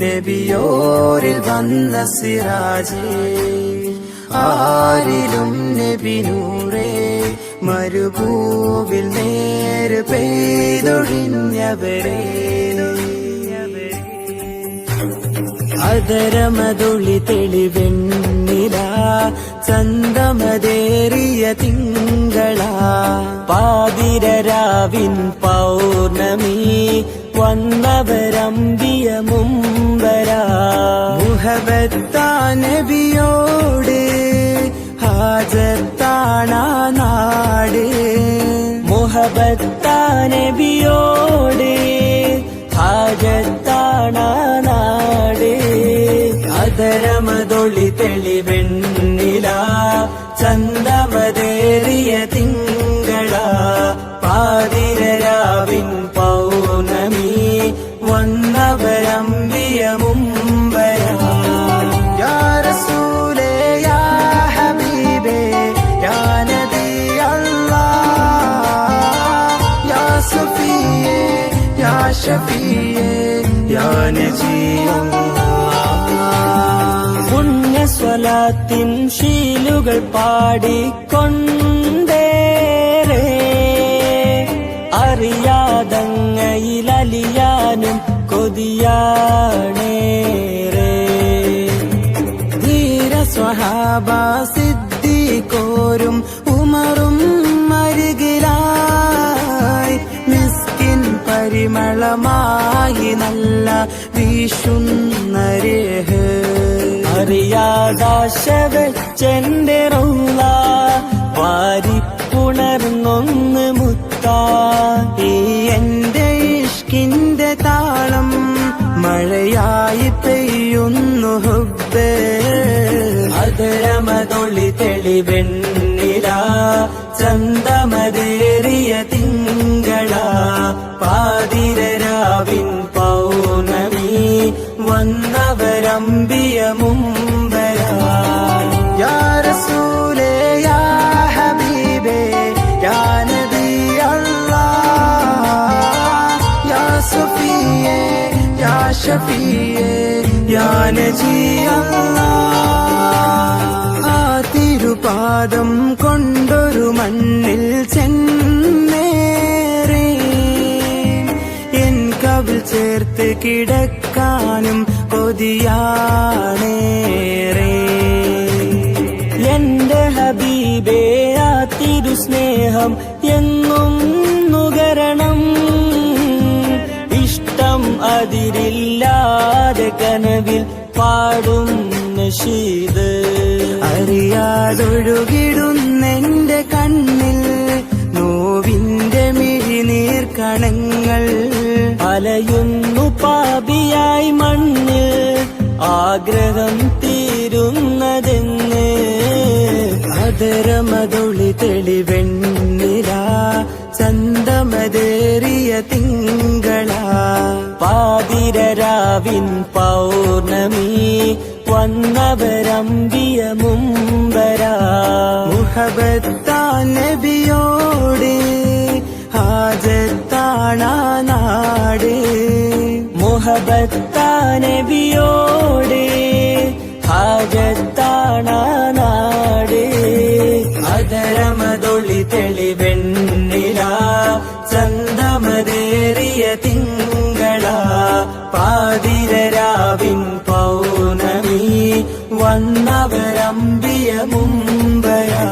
നബിയോരിൽ വന്ന സിറാജേ ആരിലും നബി നൂറേ മരുഭൂവിൽ നേര് പെയ്തൊഴിഞ്ഞവരേ. അതരമതൊളി തെളിവെണ്ണില ചന്തമതേറിയ തിങ്കള. പാതിരരാവിൻ പൗർണമി വന്നവരമ്പിയ മുമ്പര. മുഹബത്താ നബിയോട് ഹാജത്താണ നാട്. മുഹബത്താ നബിയോട് ഹാജത്താണ നാട്. അതരമതൊളി തെളിവെണ്ണില ചന്തമതേറിയ പുണ്യസ്വലാത്തിൻ ശീലുകൾ പാടിക്കൊണ്ടേരേ അറിയാതങ്ങയിലലിയാനും കൊതിയാണേറേ. ധീര സ്വഹാബ സിദ്ദീഖോരും ഉമറും പരിമളമായി നല്ല വീശുന്ന രേഹ്. അറിയാദാശ വെച്ചെന്റെ റൗള വാരിപ്പുണർന്നൊന്ന് മുത്താ. ഈ എന്റെ ഇഷ്കിന്റെ താളം മഴയായി പെയ്യുന്നു അതരമതൊളി തെളിവെണ്ണില ചന്തമതേറിയ തിങ്കള സഫിയേ യാ ഷഫിയേ യാ നജി അല്ലാഹ് ആ തിരുപാദം കൊണ്ടൊരു മണ്ണിൽ ചെന്നേറേ. എൻ കവിൽ ചേർത്ത് കിടക്കാനും കൊതിയാണേറേ. എന്റെ ഹബീബേ ആ തിരുസ്നേഹം എന്നും നുകരണം അതിരില്ലാതെ കനവിൽ പാടും നഷീദ് അറിയാതൊഴുകിടുന്നെന്റെ കണ്ണിൽ നോവിന്റെ മിഴിനീർ കണങ്ങൾ. അലയുന്നു പാപിയായി മണ്ണിൽ ആഗ്രഹം തീരുന്നതെന്ന്. അതരമതൊളി തെളിവെണ്ണില ചന്തമതേറിയ തിങ്കള വന്നവരമ്പിയ മുമ്പര. മുഹബത്താ നബിയോട് ഹാജത്താണാ നാട്. മുഹബത്താ നബിയോട് ഹാജത്താണാ നാട്. അതരമതൊളി തെളിവെണ്ണില ചന്തമതേറിയ തിങ്കള പാതിരരാവിൻ വന്നവരമ്പിയ മുമ്പയാ.